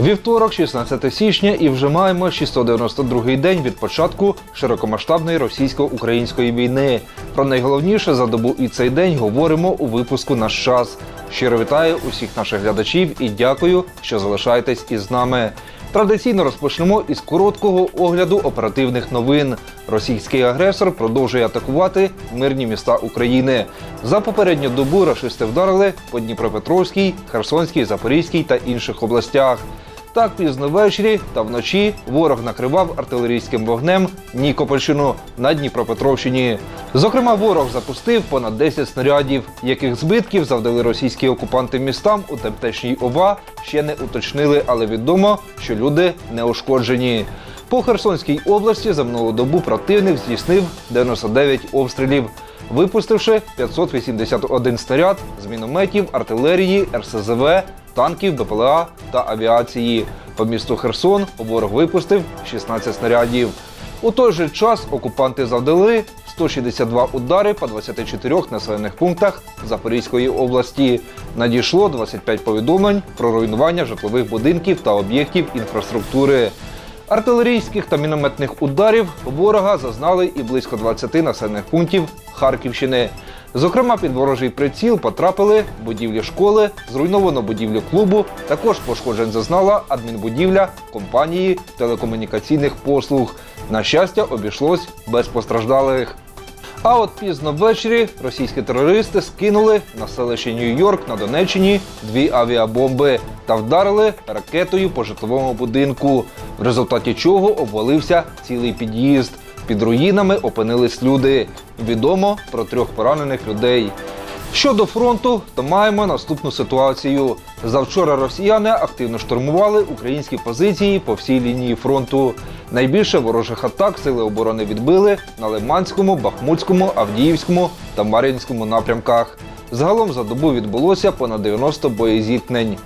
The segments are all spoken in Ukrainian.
Вівторок, 16 січня, і вже маємо 692-й день від початку широкомасштабної російсько-української війни. Про найголовніше за добу і цей день говоримо у випуску «Наш час». Щиро вітаю усіх наших глядачів і дякую, що залишаєтесь із нами. Традиційно розпочнемо із короткого огляду оперативних новин. Російський агресор продовжує атакувати мирні міста України. За попередню добу рашисти вдарили по Дніпропетровській, Херсонській, Запорізькій та інших областях. Так пізно ввечері та вночі ворог накривав артилерійським вогнем Нікопольщину на Дніпропетровщині. Зокрема, ворог запустив понад 10 снарядів, яких збитків завдали російські окупанти містам у Темтешній ОВА, ще не уточнили, але відомо, що люди не ушкоджені. По Херсонській області за минулу добу противник здійснив 99 обстрілів, випустивши 581 снаряд з мінометів, артилерії, РСЗВ, танків, БПЛА та авіації. По місту Херсон ворог випустив 16 снарядів. У той же час окупанти завдали 162 удари по 24 населених пунктах Запорізької області. Надійшло 25 повідомлень про руйнування житлових будинків та об'єктів інфраструктури. Артилерійських та мінометних ударів ворога зазнали і близько 20 населених пунктів Харківщини. Зокрема, під ворожий приціл потрапили будівлі школи, зруйновано будівлю клубу. Також пошкоджень зазнала адмінбудівля компанії телекомунікаційних послуг. На щастя, обійшлось без постраждалих. А от пізно ввечері російські терористи скинули на селище Нью-Йорк на Донеччині дві авіабомби та вдарили ракетою по житловому будинку, в результаті чого обвалився цілий під'їзд. Під руїнами опинились люди. Відомо про трьох поранених людей. Щодо фронту, то маємо наступну ситуацію. Завчора росіяни активно штурмували українські позиції по всій лінії фронту. Найбільше ворожих атак сили оборони відбили на Лиманському, Бахмутському, Авдіївському та Мар'їнському напрямках. Загалом за добу відбулося понад 90 боєзіткнень.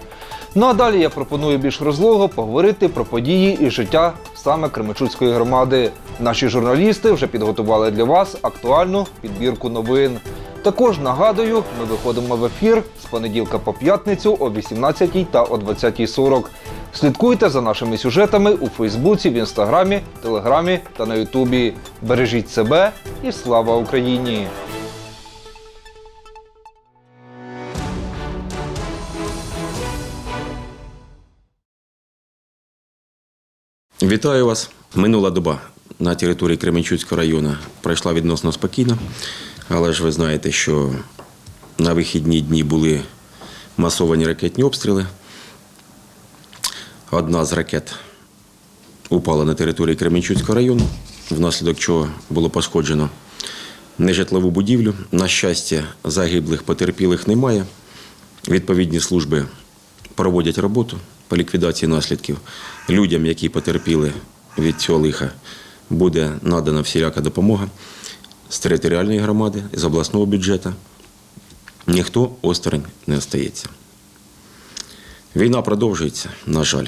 Ну а далі я пропоную більш розлого поговорити про події і життя саме Кременчуцької громади. Наші журналісти вже підготували для вас актуальну підбірку новин. Також нагадую, ми виходимо в ефір з понеділка по п'ятницю о 18 та о 20.40. Слідкуйте за нашими сюжетами у Фейсбуці, в Інстаграмі, Телеграмі та на Ютубі. Бережіть себе і слава Україні! Вітаю вас. Минула доба на території Кременчуцького району пройшла відносно спокійно, але ж ви знаєте, що на вихідні дні були масовані ракетні обстріли. Одна з ракет упала на території Кременчуцького району, внаслідок чого було пошкоджено нежитлову будівлю. На щастя, загиблих потерпілих немає. Відповідні служби проводять роботу по ліквідації наслідків. Людям, які потерпіли від цього лиха, буде надана всіляка допомога з територіальної громади, з обласного бюджету. Ніхто осторонь не остається. Війна продовжується, на жаль.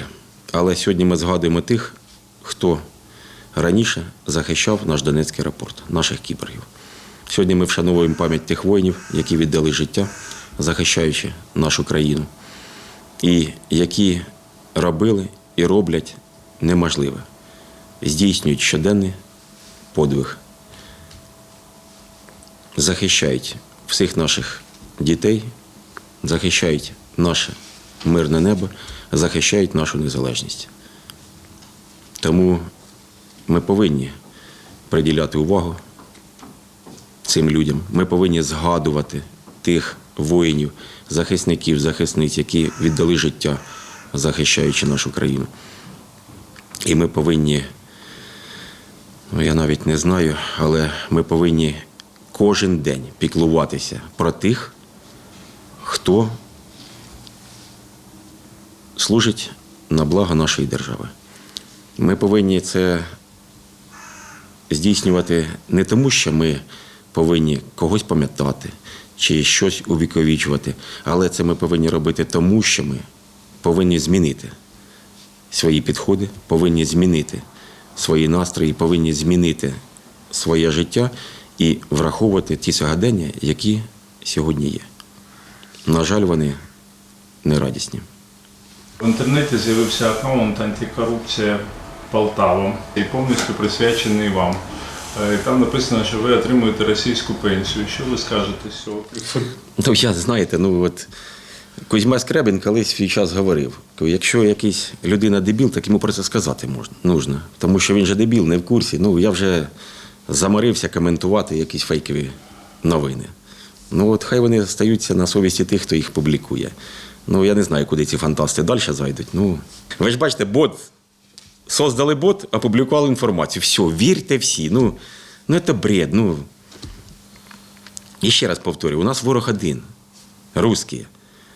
Але сьогодні ми згадуємо тих, хто раніше захищав наш Донецький аеропорт, наших кіборгів. Сьогодні ми вшановуємо пам'ять тих воїнів, які віддали життя, захищаючи нашу країну, і які робили і роблять неможливе, здійснюють щоденний подвиг, захищають всіх наших дітей, захищають наше мирне небо, захищають нашу незалежність. Тому ми повинні приділяти увагу цим людям. Ми повинні згадувати тих воїнів, захисників, захисниць, які віддали життя, захищаючи нашу країну. І ми повинні, ну я навіть не знаю, але ми повинні кожен день піклуватися про тих, хто служить на благо нашої держави. Ми повинні це здійснювати не тому, що ми повинні когось пам'ятати чи щось увіковічувати, але це ми повинні робити тому, що ми повинні змінити свої підходи, повинні змінити свої настрої, повинні змінити своє життя і враховувати ті сьогодення, які сьогодні є. На жаль, вони не радісні. В інтернеті з'явився аккаунт антикорупція Полтава і повністю присвячений вам. Е, Там написано, що ви отримуєте російську пенсію. Що ви скажете з цього? Ну, я знаєте, ну от Кузьма Скребін колись свій час говорив: якщо якийсь людина дебіл, так йому про це сказати можна, нужно. Тому що він же дебіл, не в курсі. Ну, я вже заморився коментувати якісь фейкові новини. Ну, от хай вони стаються на совісті тих, хто їх публікує. Ну, я не знаю, куди ці фантасти далі зайдуть. Ну, ви ж бачите, бот. Создали бот, опублікували інформацію. Все, вірте всі. Ну, ну це бред. Ну, і ще раз повторюю, у нас ворог один русські.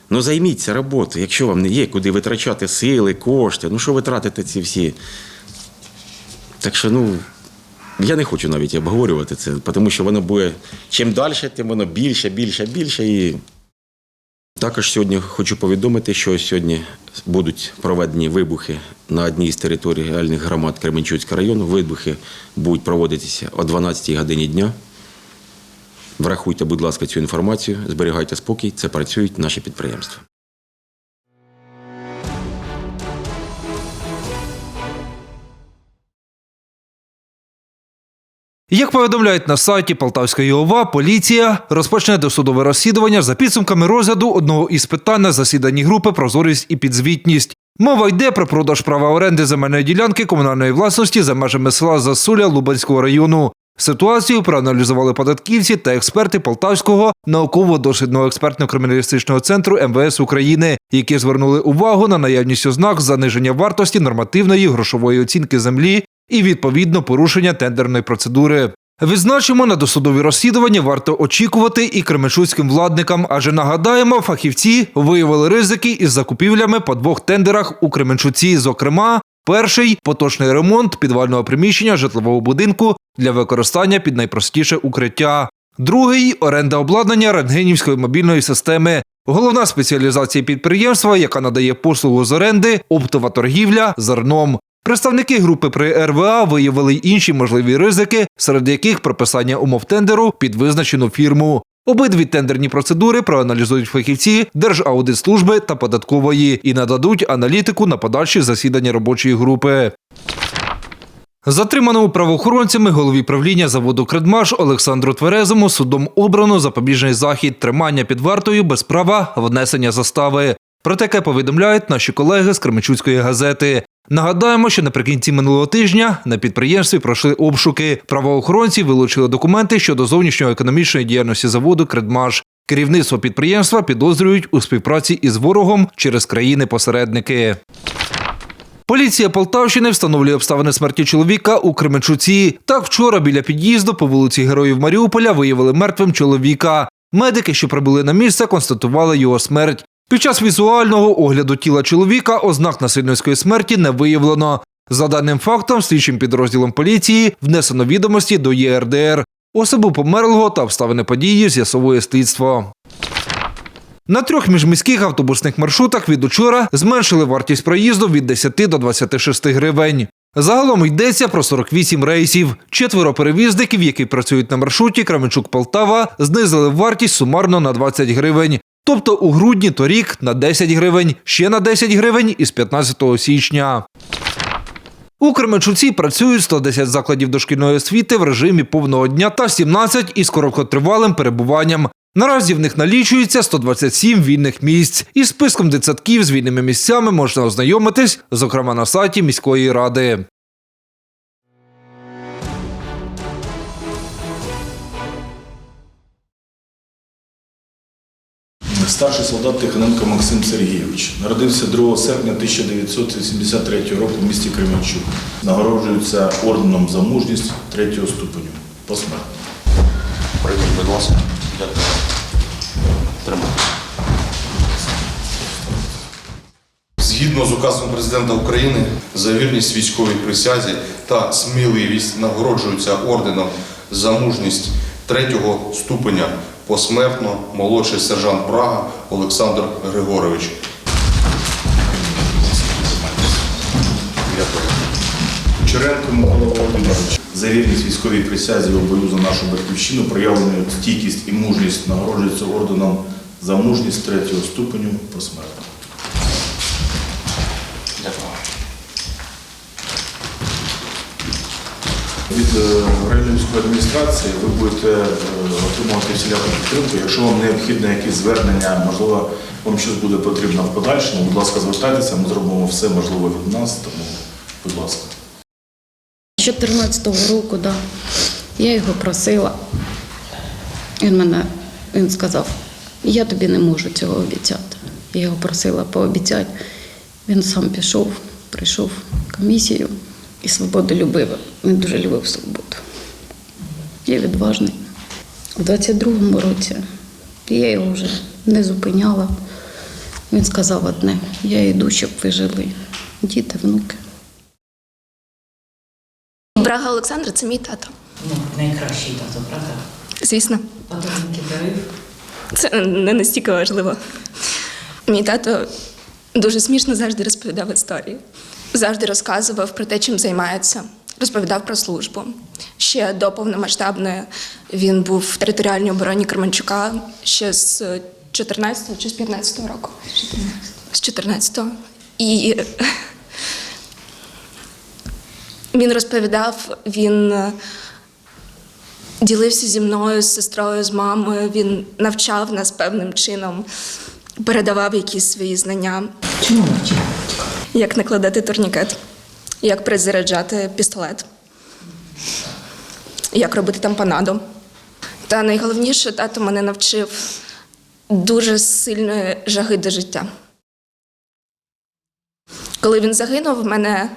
Ну займіться роботою, якщо вам не є куди витрачати сили, кошти, ну що ви тратите ці всі. Так що, ну, я не хочу навіть обговорювати це, тому що воно буде чим далі, тим воно більше, більше, більше. І також сьогодні хочу повідомити, що сьогодні будуть проведені вибухи на одній з територіальних громад Кременчуцького району. Вибухи будуть проводитися о 12-й годині дня. Врахуйте, будь ласка, цю інформацію, зберігайте спокій, це працюють наші підприємства. Як повідомляють на сайті Полтавської ОВА, поліція розпочне досудове розслідування за підсумками розгляду одного із питань на засіданні групи Прозорість і підзвітність. Мова йде про продаж права оренди земельної ділянки комунальної власності за межами села Засуля Лубенського району. Ситуацію проаналізували податківці та експерти Полтавського науково-дослідного експертно-криміналістичного центру МВС України, які звернули увагу на наявність ознак заниження вартості нормативної грошової оцінки землі і відповідно порушення тендерної процедури. Відзначимо, на досудові розслідування варто очікувати і кременчуцьким владникам, адже нагадаємо, фахівці виявили ризики із закупівлями по двох тендерах у Кременчуці. Зокрема, перший поточний ремонт підвального приміщення житлового будинку для використання під найпростіше укриття. Другий оренда обладнання рентгенівської мобільної системи. Головна спеціалізація підприємства, яка надає послугу з оренди, оптова торгівля зерном. Представники групи при РВА виявили й інші можливі ризики, серед яких прописання умов тендеру під визначену фірму. Обидві тендерні процедури проаналізують фахівці Держаудитслужби та податкової і нададуть аналітику на подальші засідання робочої групи. Затриманому правоохоронцями голові правління заводу Кредмаш Олександру Тверезому судом обрано запобіжний захід тримання під вартою без права внесення застави. Про таке повідомляють наші колеги з Кременчуцької газети. Нагадаємо, що наприкінці минулого тижня на підприємстві пройшли обшуки. Правоохоронці вилучили документи щодо зовнішньоекономічної діяльності заводу Кредмаш. Керівництво підприємства підозрюють у співпраці із ворогом через країни-посередники. Поліція Полтавщини встановлює обставини смерті чоловіка у Кременчуці. Так вчора біля під'їзду по вулиці Героїв Маріуполя виявили мертвим чоловіка. Медики, що прибули на місце, констатували його смерть. Під час візуального огляду тіла чоловіка ознак насильницької смерті не виявлено. За даним фактом, слідчим підрозділом поліції внесено відомості до ЄРДР. Особу померлого та обставини події з'ясовує слідство. На трьох міжміських автобусних маршрутах від учора зменшили вартість проїзду від 10 до 26 гривень. Загалом йдеться про 48 рейсів. Четверо перевізників, які працюють на маршруті Кременчук-Полтава, знизили вартість сумарно на 20 гривень. Тобто у грудні торік на 10 гривень, ще на 10 гривень із 15 січня. У Кременчуці працюють 110 закладів дошкільної освіти в режимі повного дня та 17 із короткотривалим перебуванням. Наразі в них налічується 127 вільних місць. Із списком дитсадків з вільними місцями можна ознайомитись, зокрема на сайті міської ради. Старший солдат Тихоненко Максим Сергійович народився 2 серпня 1983 року в місті Кременчук. Нагороджується орденом за мужність третього ступеню посмертно. Прийдіть, будь ласка. Дякую. Тримайте. Згідно з указом президента України за вірність військовій присязі та сміливість нагороджується орденом за мужність третього ступеня посмертно молодший сержант Брага Олександр Григорович. Черенко Микола Володимирович за вірність військовій присязі в бою за нашу батьківщину, проявленою стійкість і мужність нагороджується орденом за мужність третього ступеню посмертно. Від е, районної адміністрації ви будете е, отримувати всіляку підтримку. Якщо вам необхідне якісь звернення, можливо, вам щось буде потрібно в подальшому, будь ласка, звертайтеся, ми зробимо все можливе від нас, тому, будь ласка. З 14-го року, да. Я його просила. Він мене він сказав, я тобі не можу цього обіцяти. Я його просила пообіцяти. Він сам пішов, прийшов в комісію і свободу любив. Він дуже любив свободу. Я відважний. У 22-му році я його вже не зупиняла. Він сказав одне: я йду, щоб ви жили. Діти, внуки. Брага Олександра це мій тато. Ну, найкращий тато, правда? Звісно, Подарунки дарив. це не настільки важливо. Мій тато дуже смішно завжди розповідав історії. Завжди розказував про те, чим займається. Розповідав про службу. Ще до повномасштабної він був в територіальній обороні Кременчука ще з 14 чи з 15 року. З 14-го. І він розповідав, він е, ділився зі мною, з сестрою, з мамою. Він навчав нас певним чином, передавав якісь свої знання, Чому навчив? як накладати турнікет, як перезаряджати пістолет, як робити тампонаду. Та найголовніше, тато мене навчив дуже сильної жаги до життя. Коли він загинув, в мене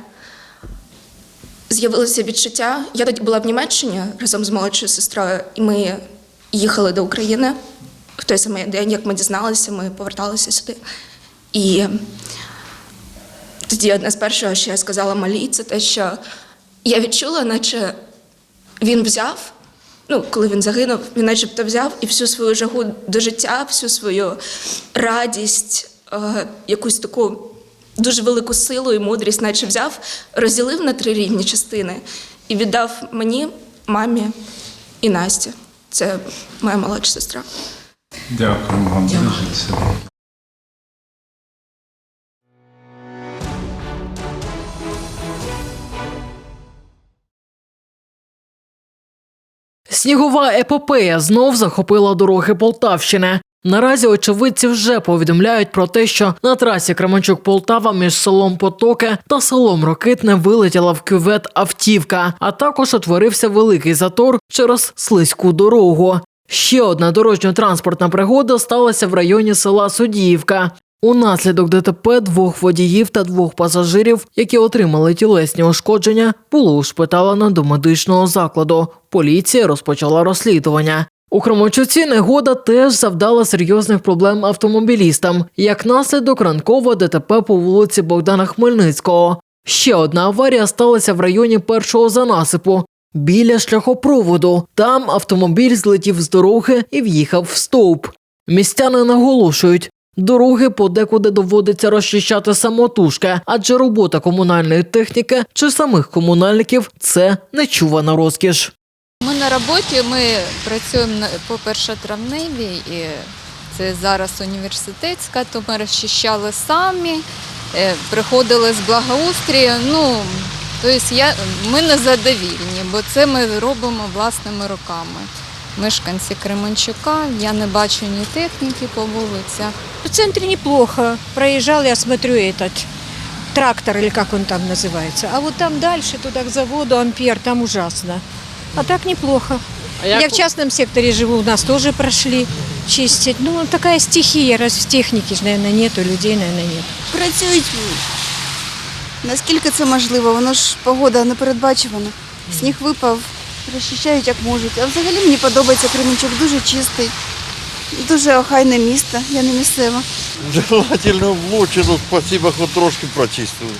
з'явилося відчуття. Я тоді була в Німеччині разом з молодшою сестрою, і ми їхали до України в той самий день, як ми дізналися, ми поверталися сюди. І тоді одне з першого, що я сказала малій, це те, що я відчула, наче він взяв. Ну, коли він загинув, він начебто взяв і всю свою жагу до життя, всю свою радість, е, якусь таку дуже велику силу і мудрість, наче взяв, розділив на три рівні частини і віддав мені, мамі і Насті. Це моя молодша сестра. Дякую вам, бережіть Снігова епопея знов захопила дороги Полтавщини. Наразі очевидці вже повідомляють про те, що на трасі Кременчук-Полтава між селом Потоке та селом Рокитне вилетіла в кювет автівка, а також утворився великий затор через слизьку дорогу. Ще одна дорожньо-транспортна пригода сталася в районі села Судіївка. Унаслідок ДТП двох водіїв та двох пасажирів, які отримали тілесні ушкодження, було ушпиталено до медичного закладу. Поліція розпочала розслідування. У Кременчуці негода теж завдала серйозних проблем автомобілістам. Як наслідок ранкове ДТП по вулиці Богдана Хмельницького. Ще одна аварія сталася в районі першого занасипу. Біля шляхопроводу там автомобіль злетів з дороги і в'їхав в стовп. Містяни наголошують, дороги подекуди доводиться розчищати самотужки, адже робота комунальної техніки чи самих комунальників це нечувана розкіш. Ми на роботі, ми працюємо по першотравневій, і це зараз університетська, то ми розчищали самі, е, приходили з благоустрію. Ну, тобто я, ми не задовільні, бо це ми робимо власними руками. Мешканці Кременчука, я не бачу ні техніки по вулицях. В центре неплохо. Проезжал, я смотрю, этот трактор, или как он там называется. А вот там дальше, туда к заводу Ампер, там ужасно. А так неплохо. я в частном секторе живу, у нас тоже прошли чистить. Ну, такая стихия, раз в технике же, наверное, нету, людей, наверное, нет. працюють наскільки це можливо. Воно ж погода непередбачувана. Сніг випав, розчищають як можуть. А взагалі мені подобається Кременчук, дуже чистий, дуже охайне місто. Я не місцева. Желательно в Лучину, спасибо, хоч трошки прочистили.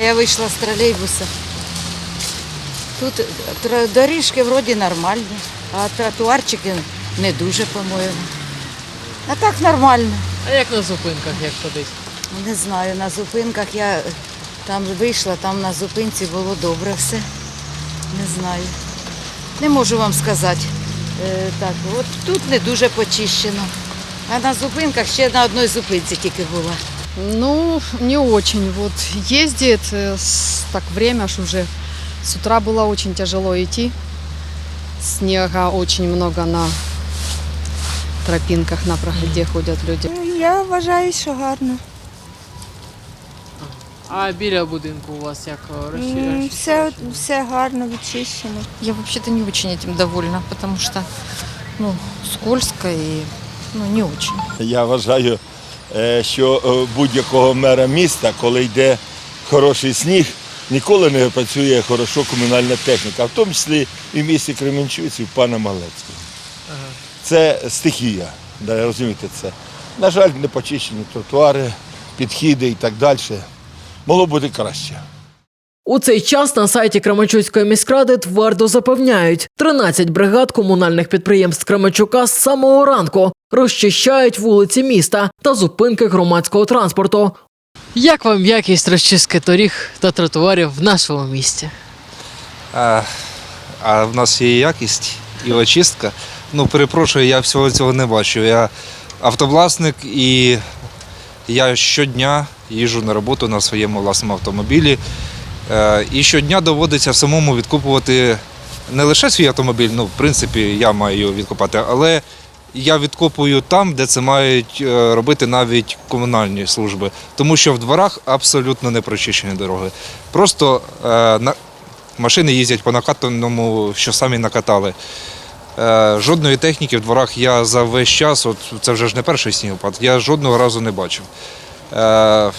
Я вийшла з тролейбуса. Тут доріжки вроді нормальні, а тротуарчики не дуже, по-моєму. А так нормально. А як на зупинках, як ходить? Не знаю, на зупинках я там вийшла, там на зупинці було добре все. Не знаю. Не можу вам сказати. Е, так, от тут не дуже почищено. А на зупинках ще на одній зупинці тільки була. Ну, не очень. Вот ездит э, так время ж уже С утра было очень тяжело идти. Снега очень много на тропинках, на проход- где ходят люди. Я вважаю, що гарно. А біля будинку у вас як Все, все гарно відчищено. Я вообще-то не очень этим довольна, потому что ну, скользко и ну, не очень. Я вважаю, е, що е, будь-якого мера міста, коли йде хороший сніг, ніколи не працює хорошо комунальна техніка, в тому числі і в місті Кременчуці, в пана Малецького. Це стихія, да, розумієте це. На жаль, не почищені тротуари, підхіди і так далі. Могло бути краще. У цей час на сайті Кременчуцької міськради твердо запевняють, 13 бригад комунальних підприємств Кременчука з самого ранку розчищають вулиці міста та зупинки громадського транспорту. Як вам якість розчистки доріг та тротуарів в нашому місті? А, а в нас є якість і очистка. Ну, перепрошую, я всього цього не бачу. Я автовласник і я щодня їжджу на роботу на своєму власному автомобілі. Е, І щодня доводиться самому відкупувати не лише свій автомобіль, ну, в принципі, я маю відкупати, але я відкопую там, де це мають е, робити навіть комунальні служби. Тому що в дворах абсолютно не прочищені дороги. Просто е, на, машини їздять по накатаному, що самі накатали. Жодної техніки в дворах я за весь час, от це вже ж не перший снігопад, я жодного разу не бачив. Е,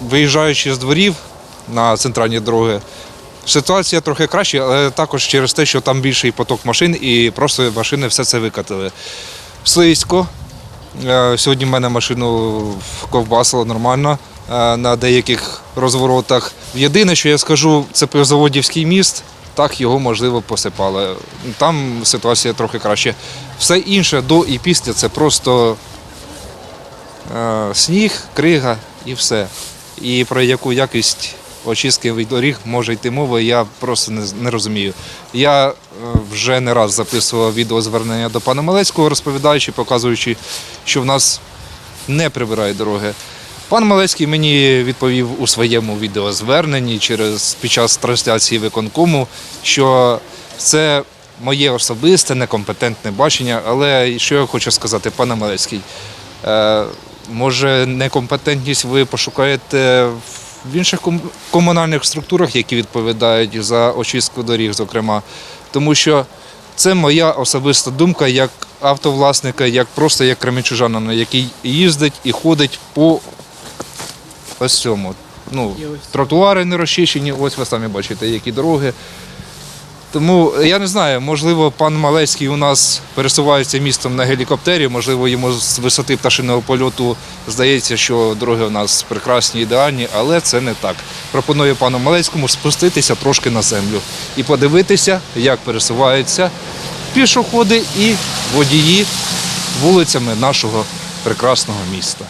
Виїжджаючи з дворів на центральні дороги, ситуація трохи краща, але також через те, що там більший поток машин і просто машини все це викатили. Слизько. Е, Сьогодні в мене машину ковбасило нормально е, на деяких розворотах. Єдине, що я скажу, це Пивзаводівський міст. Так його можливо посипали. Там ситуація трохи краще. Все інше до і після це просто сніг, крига і все. І про яку якість очистки від доріг може йти мова, я просто не, розумію. Я е, вже не раз записував відеозвернення до пана Малецького, розповідаючи, показуючи, що в нас не прибирають дороги. Пан Малецький мені відповів у своєму відеозверненні через під час трансляції виконкому, що це моє особисте некомпетентне бачення. Але що я хочу сказати, пане Малецький, е, може некомпетентність ви пошукаєте в інших комунальних структурах, які відповідають за очистку доріг, зокрема, тому що це моя особиста думка як автовласника, як просто як кременчужанина, який їздить і ходить по ось цьому. Ну, тротуари не розчищені, ось ви самі бачите, які дороги. Тому я не знаю, можливо, пан Малецький у нас пересувається містом на гелікоптері, можливо, йому з висоти пташиного польоту здається, що дороги у нас прекрасні, ідеальні, але це не так. Пропоную пану Малецькому спуститися трошки на землю і подивитися, як пересуваються пішоходи і водії вулицями нашого прекрасного міста.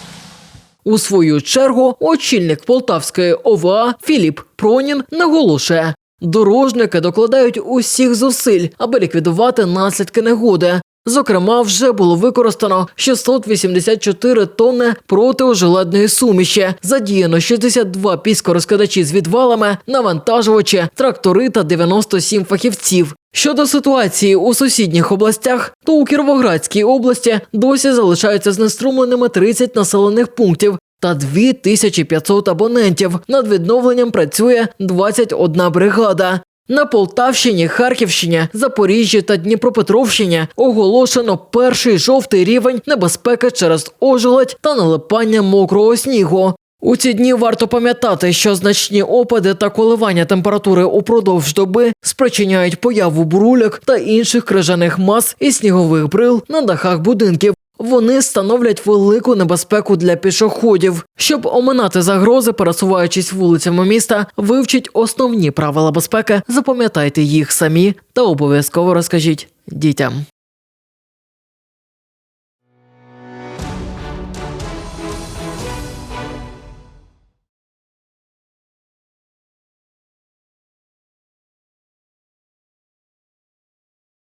У свою чергу очільник Полтавської ОВА Філіп Пронін наголошує. Дорожники докладають усіх зусиль, аби ліквідувати наслідки негоди. Зокрема, вже було використано 684 тонни протиожеледної суміші, задіяно 62 піскорозкидачі з відвалами, навантажувачі, трактори та 97 фахівців. Щодо ситуації у сусідніх областях, то у Кіровоградській області досі залишаються знеструмленими 30 населених пунктів. Та 2500 абонентів. Над відновленням працює 21 бригада. На Полтавщині, Харківщині, Запоріжжі та Дніпропетровщині оголошено перший жовтий рівень небезпеки через ожеледь та налипання мокрого снігу. У ці дні варто пам'ятати, що значні опади та коливання температури упродовж доби спричиняють появу бурульок та інших крижаних мас і снігових брил на дахах будинків. Вони становлять велику небезпеку для пішоходів. Щоб оминати загрози, пересуваючись вулицями міста, вивчіть основні правила безпеки, запам'ятайте їх самі та обов'язково розкажіть дітям.